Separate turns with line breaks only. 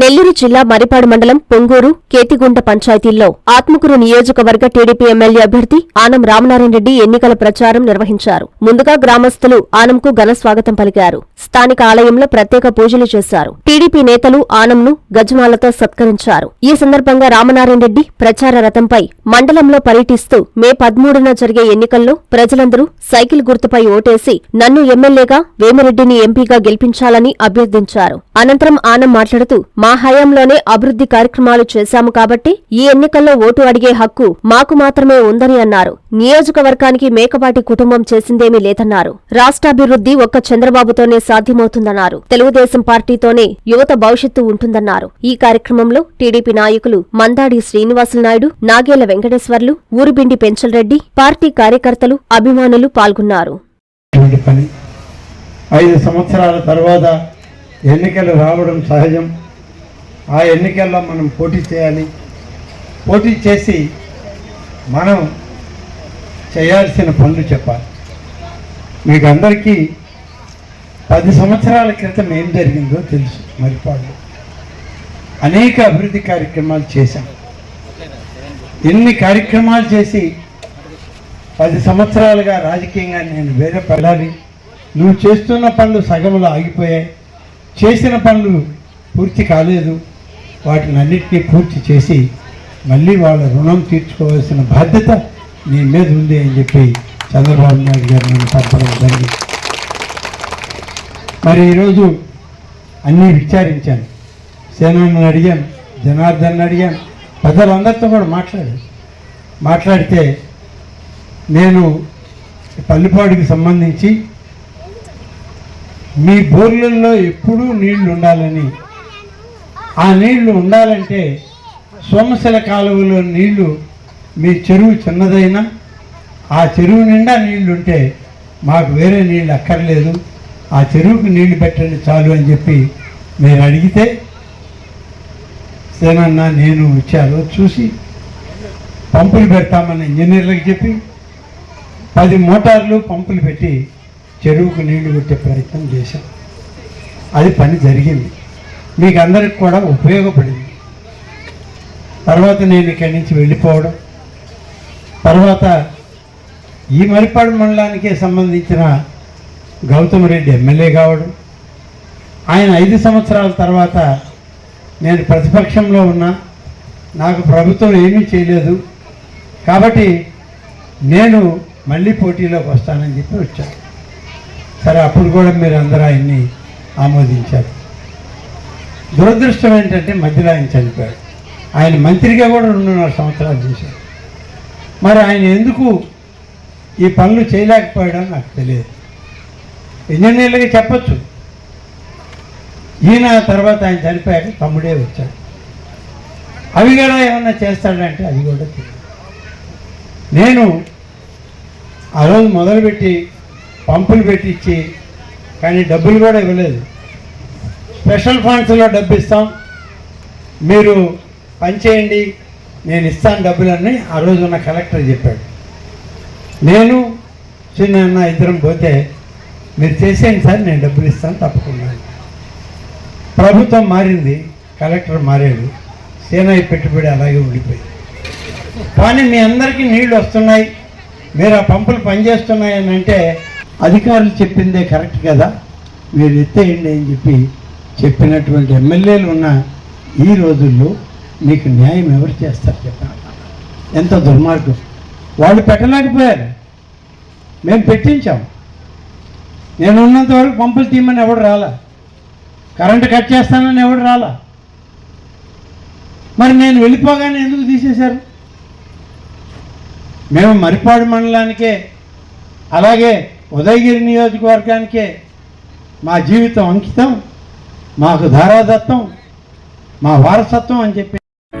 నెల్లూరు జిల్లా మరిపాడు మండలం పొంగూరు కేతిగుంట పంచాయతీల్లో ఆత్మకూరు నియోజకవర్గ టీడీపీ ఎమ్మెల్యే అభ్యర్థి ఆనం రామనారాయణ రెడ్డి ఎన్నికల ప్రచారం నిర్వహించారు. ముందుగా గ్రామస్తులు ఆనంకు ఘన స్వాగతం పలికారు. స్థానిక ఆలయంలో ప్రత్యేక పూజలు చేశారు. టీడీపీ నేతలు ఆనంను గజమాలతో సత్కరించారు. ఈ సందర్భంగా రామనారాయణ రెడ్డి ప్రచార రథంపై మండలంలో పర్యటిస్తూ మే పదమూడున జరిగే ఎన్నికల్లో ప్రజలందరూ సైకిల్ గుర్తుపై ఓటేసి నన్ను ఎమ్మెల్యేగా వేమిరెడ్డిని ఎంపీగా గెలిపించాలని అభ్యర్థించారు. అనంతరం ఆనం మాట్లాడుతూ మా హయాంలోనే అభివృద్ధి కార్యక్రమాలు చేశాము కాబట్టి ఈ ఎన్నికల్లో ఓటు అడిగే హక్కు మాకు మాత్రమే ఉందని అన్నారు. నియోజకవర్గానికి మేకపాటి కుటుంబం చేసిందేమీ లేదన్నారు. రాష్ట్రాభివృద్ధి ఒక్క చంద్రబాబుతోనే సాధ్యమవుతుందన్నారు. తెలుగుదేశం పార్టీతోనే యువత భవిష్యత్తు ఉంటుందన్నారు. ఈ కార్యక్రమంలో టీడీపీ నాయకులు మందాడి శ్రీనివాసులు నాయుడు నాగేల వెంకటేశ్వర్లు ఊరుబిండి పెంచలరెడ్డి పార్టీ కార్యకర్తలు అభిమానులు పాల్గొన్నారు.
ఐదు సంవత్సరాల తర్వాత ఎన్నికలు రావడం సహజం. ఆ ఎన్నికల్లో మనం పోటీ చేయాలి. పోటీ చేసి మనం చేయాల్సిన పనులు చెప్పాలి. మీకు అందరికీ పది సంవత్సరాల క్రితం ఏం జరిగిందో తెలుసు మరిపాడు. అనేక అభివృద్ధి కార్యక్రమాలు చేశాం. ఎన్ని కార్యక్రమాలు చేసి పది సంవత్సరాలుగా రాజకీయంగా నేను వేరే పడాలి. నువ్వు చేస్తున్న పనులు సగంలో ఆగిపోయాయి. చేసిన పనులు పూర్తి కాలేదు. వాటిని అన్నిటినీ పూర్తి చేసి మళ్ళీ వాళ్ళ రుణం తీర్చుకోవాల్సిన బాధ్యత నీ మీద ఉంది అని చెప్పి చంద్రబాబు నాయుడు గారు నన్ను పంపడం జరిగింది. మరి ఈరోజు అన్నీ విచారించాను. సేనాన్ని అడిగాను జనార్దన్ అడిగాను పెద్దలందరితో కూడా మాట్లాడాను. మాట్లాడితే నేను పల్లిపాడుకి సంబంధించి మీ బోర్లల్లో ఎప్పుడూ నీళ్ళు ఉండాలని ఆ నీళ్ళు ఉండాలంటే సోమశిల కాలువలో నీళ్ళు మీ చెరువు చిన్నదైనా ఆ చెరువు నిండా నీళ్ళుంటే మాకు వేరే నీళ్ళు అక్కర్లేదు. ఆ చెరువుకు నీళ్ళు పెట్టండి చాలు అని చెప్పి మీరు అడిగితే సేనన్న నేను వచ్చారు చూసి పంపులు పెడతామని ఇంజనీర్లకు చెప్పి పది మోటార్లు పంపులు పెట్టి చెరువుకు నీళ్ళు కొట్టే ప్రయత్నం చేశాం. అది పని జరిగింది. మీకు అందరికి కూడా ఉపయోగపడింది. తర్వాత నేను ఇక్కడి నుంచి వెళ్ళిపోవడం. తర్వాత ఈ మరిపాడు మండలానికే సంబంధించిన గౌతమ్ రెడ్డి ఎమ్మెల్యే కావడం. ఆయన ఐదు సంవత్సరాల తర్వాత నేను ప్రతిపక్షంలో ఉన్నా. నాకు ప్రభుత్వం ఏమీ చేయలేదు. కాబట్టి నేను మళ్ళీ పోటీలోకి వస్తానని చెప్పి వచ్చాను. సరే అప్పుడు కూడా మీరు అందరూ ఆయన్ని ఆమోదించారు. దురదృష్టం ఏంటంటే మధ్యలో ఆయన చనిపోయాడు. ఆయన మంత్రిగా కూడా రెండున్నర సంవత్సరాలు చేశారు మరి ఆయన ఎందుకు ఈ పనులు చేయలేకపోయాడో నాకు తెలియదు. ఇంజనీర్లకి చెప్పచ్చు. ఈయన తర్వాత ఆయన చనిపోయాక తమ్ముడే వచ్చాడు. అవి కూడా ఏమన్నా చేస్తాడంటే అది కూడా తెలియదు. నేను ఆ రోజు మొదలుపెట్టి పంపులు పెట్టించి కానీ డబ్బులు కూడా ఇవ్వలేదు. స్పెషల్ ఫండ్స్లో డబ్బు ఇస్తాం మీరు పనిచేయండి నేను ఇస్తాను డబ్బులన్నీ ఆ రోజు ఉన్న కలెక్టర్ చెప్పాడు. నేను చిన్న అన్న ఇద్దరం పోతే మీరు చేసేయండి సార్ నేను డబ్బులు ఇస్తాను తప్పకుండా ప్రభుత్వం మారింది కలెక్టర్ మారాడు సేనాయి పెట్టుబడి అలాగే ఉండిపోయింది. కానీ మీ అందరికీ నీళ్ళు వస్తున్నాయి మీరు ఆ పంపులు పనిచేస్తున్నాయని అంటే అధికారులు చెప్పిందే కరెక్ట్ కదా మీరు ఎత్తేయండి అని చెప్పి చెప్పినటువంటి ఎమ్మెల్యేలు ఉన్న ఈ రోజుల్లో మీకు న్యాయం ఎవరు చేస్తారు చెప్పాను ఎంత దుర్మార్గం. వాళ్ళు పెట్టలేకపోయారు. మేము పెట్టించాం. నేను ఉన్నంత వరకు పంపులు తీయమని ఎవడు రాలా. కరెంటు కట్ చేస్తానని ఎవడు రాలా. మరి నేను వెళ్ళిపోగానే ఎందుకు తీసేశారు? మేము మరిపాడు మండలానికే అలాగే ఉదయగిరి నియోజకవర్గానికే మా జీవితం అంకితం. మాకు ధారాదత్తం మా వారసత్వం అని చెప్పి